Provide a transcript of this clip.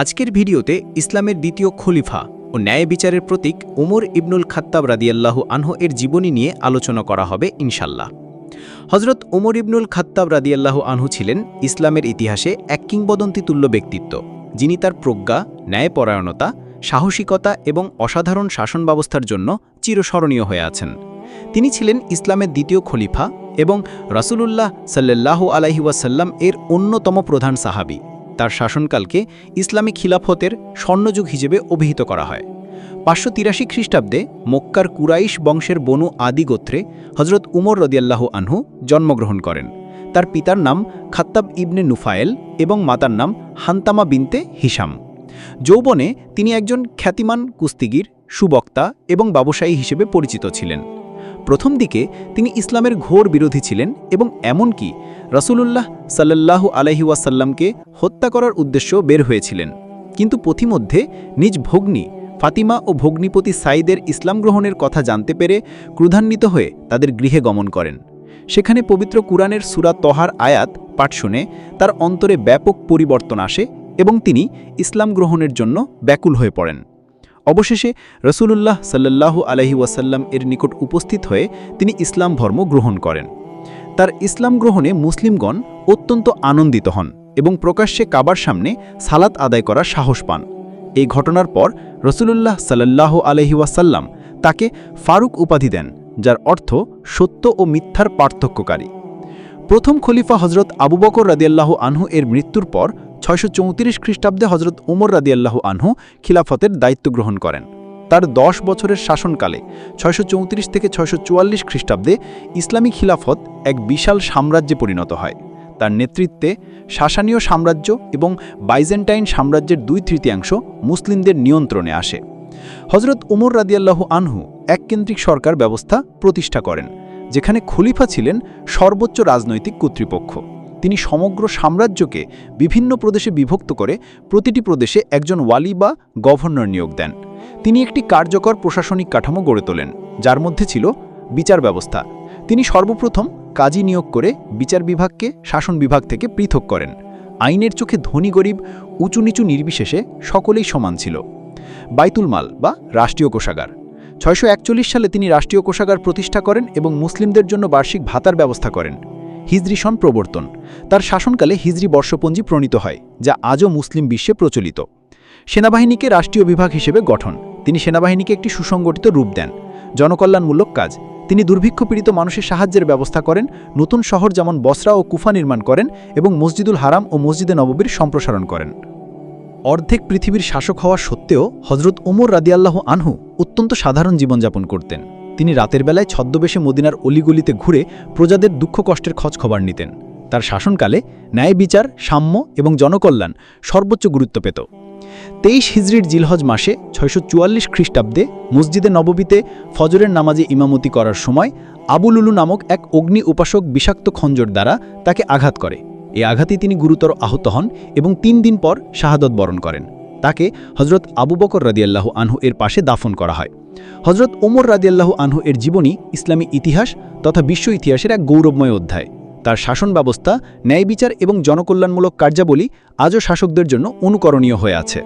আজকের ভিডিওতে ইসলামের দ্বিতীয় খলিফা ও ন্যায় বিচারের প্রতীক ওমর ইবনুল খাত্তাব রাদিয়াল্লাহু আনহু এর জীবনী নিয়ে আলোচনা করা হবে ইনশাল্লাহ হজরত ওমর ইবনুল খাত্তাব রাদিয়াল্লাহু আনহু ছিলেন ইসলামের ইতিহাসে এক কিংবদন্তি তুল্য ব্যক্তিত্ব। যিনি তার প্রজ্ঞা, ন্যায়পরায়ণতা, সাহসিকতা এবং অসাধারণ শাসন ব্যবস্থার জন্য চিরস্মরণীয় হয়ে আছেন। তিনি ছিলেন ইসলামের দ্বিতীয় খলিফা এবং রাসূলুল্লাহ সাল্লাল্লাহু আলাইহি ওয়াসাল্লাম এর অন্যতম প্রধান সাহাবী। তার শাসনকালকে ইসলামী খিলাফতের স্বর্ণযুগ হিসেবে অভিহিত করা হয়। পাঁচশো তিরাশি খ্রিস্টাব্দে মক্কার কুরাইশ বংশের বনু আদি গোত্রে হজরত উমর রদিয়াল্লাহু আনহু জন্মগ্রহণ করেন। তার পিতার নাম খাত্তাব ইবনে নুফায়েল এবং মাতার নাম হান্তামা বিনতে হিসাম যৌবনে তিনি একজন খ্যাতিমান কুস্তিগির, সুবক্তা এবং ব্যবসায়ী হিসেবে পরিচিত ছিলেন। প্রথম দিকে তিনি ইসলামের ঘোর বিরোধী ছিলেন এবং এমনকি রসুলুল্লাহ সাল্লাল্লাহু আলহি ওয়াসাল্লামকে হত্যা করার উদ্দেশ্য বের হয়েছিলেন। কিন্তু পথিমধ্যে নিজ ভগ্নী ফাতিমা ও ভগ্নীপতি সাইদের ইসলাম গ্রহণের কথা জানতে পেরে ক্রুধান্বিত হয়ে তাদের গৃহে গমন করেন। সেখানে পবিত্র কুরআনের সুরা তহার আয়াত পাঠ শুনে তার অন্তরে ব্যাপক পরিবর্তন আসে এবং তিনি ইসলাম গ্রহণের জন্য ব্যাকুল হয়ে পড়েন। অবশেষে রসুলুল্লাহ সাল্লাল্লাহু আলহি ওয়াসাল্লাম এর নিকট উপস্থিত হয়ে তিনি ইসলাম ধর্ম গ্রহণ করেন। তার ইসলাম গ্রহণে মুসলিমগণ অত্যন্ত আনন্দিত হন এবং প্রকাশ্যে কাবার সামনে সালাত আদায় করার সাহস পান। এই ঘটনার পর রসুলুল্লাহ সাল্লাল্লাহু আলহি ওয়াসাল্লাম তাকে ফারুক উপাধি দেন, যার অর্থ সত্য ও মিথ্যার পার্থক্যকারী। প্রথম খলিফা হজরত আবু বকর রাদিয়াল্লাহ আনহু এর মৃত্যুর পর ছয়শো চৌত্রিশ খ্রিস্টাব্দে হজরত উমর রাদিয়াল্লাহু আনহু খিলাফতের দায়িত্ব গ্রহণ করেন। তার দশ বছরের শাসনকালে ছয়শো চৌত্রিশ থেকে ছয়শো চুয়াল্লিশ খ্রিস্টাব্দে ইসলামী খিলাফত এক বিশাল সাম্রাজ্যে পরিণত হয়। তার নেতৃত্বে শাসানীয় সাম্রাজ্য এবং বাইজেন্টাইন সাম্রাজ্যের দুই তৃতীয়াংশ মুসলিমদের নিয়ন্ত্রণে আসে। হজরত উমর রাদিয়াল্লাহ আনহু এককেন্দ্রিক সরকার ব্যবস্থা প্রতিষ্ঠা করেন, যেখানে খলিফা ছিলেন সর্বোচ্চ রাজনৈতিক কর্তৃপক্ষ। তিনি সমগ্র সাম্রাজ্যকে বিভিন্ন প্রদেশে বিভক্ত করে প্রতিটি প্রদেশে একজন ওয়ালি বা গভর্নর নিয়োগ দেন। তিনি একটি কার্যকর প্রশাসনিক কাঠামো গড়ে তোলেন, যার মধ্যে ছিল বিচার ব্যবস্থা। তিনি সর্বপ্রথম কাজী নিয়োগ করে বিচার বিভাগকে শাসন বিভাগ থেকে পৃথক করেন। আইনের চোখে ধনী গরিব, উঁচু নিচু নির্বিশেষে সকলেই সমান ছিল। বাইতুল মাল বা রাষ্ট্রীয় কোষাগার। ছয়শো একচল্লিশ সালে তিনি রাষ্ট্রীয় কোষাগার প্রতিষ্ঠা করেন এবং মুসলিমদের জন্য বার্ষিক ভাতার ব্যবস্থা করেন। হিজরি সন প্রবর্তন। তার শাসনকালে হিজরি বর্ষপঞ্জি প্রণীত হয়, যা আজও মুসলিম বিশ্বে প্রচলিত। সেনাবাহিনীকে রাষ্ট্রীয় বিভাগ হিসেবে গঠন। তিনি সেনাবাহিনীকে একটি সুসংগঠিত রূপ দেন। জনকল্যাণমূলক কাজ। তিনি দুর্ভিক্ষপীড়িত মানুষের সাহায্যের ব্যবস্থা করেন, নতুন শহর যেমন বসরা ও কুফা নির্মাণ করেন এবং মসজিদুল হারাম ও মসজিদে নববীর সম্প্রসারণ করেন। অর্ধেক পৃথিবীর শাসক হওয়া সত্ত্বেও হজরত ওমর রাদিয়াল্লাহ আনহু অত্যন্ত সাধারণ জীবনযাপন করতেন। তিনি রাতের বেলায় ছদ্মবেশে মদিনার অলিগলিতে ঘুরে প্রজাদের দুঃখ কষ্টের খোঁজ খবর নিতেন। তার শাসনকালে ন্যায় বিচার, সাম্য এবং জনকল্যাণ সর্বোচ্চ গুরুত্ব পেত। তেইশ হিজড়ির জিলহজ মাসে ছয়শো চুয়াল্লিশ খ্রিস্টাব্দে মসজিদে নববীতে ফজরের নামাজে ইমামতি করার সময় আবুলুলু নামক এক অগ্নি উপাসক বিষাক্ত খঞ্জর দ্বারা তাকে আঘাত করে। এ আঘাতে তিনি গুরুতর আহত হন এবং তিন দিন পর শাহাদত বরণ করেন। তাকে হজরত আবু বকর রাদিয়াল্লাহু আনহু এর পাশে দাফন করা হয়। হজরত ওমর রাদিয়াল্লাহু আনহু এর জীবনী ইসলামী ইতিহাস তথা বিশ্ব ইতিহাসের এক গৌরবময় অধ্যায়। তার শাসন ব্যবস্থা ন্যায় বিচার এবং জনকল্যাণমূলক কার্যাবলী আজও শাসকদের জন্য অনুকরণীয় হয়ে আছে।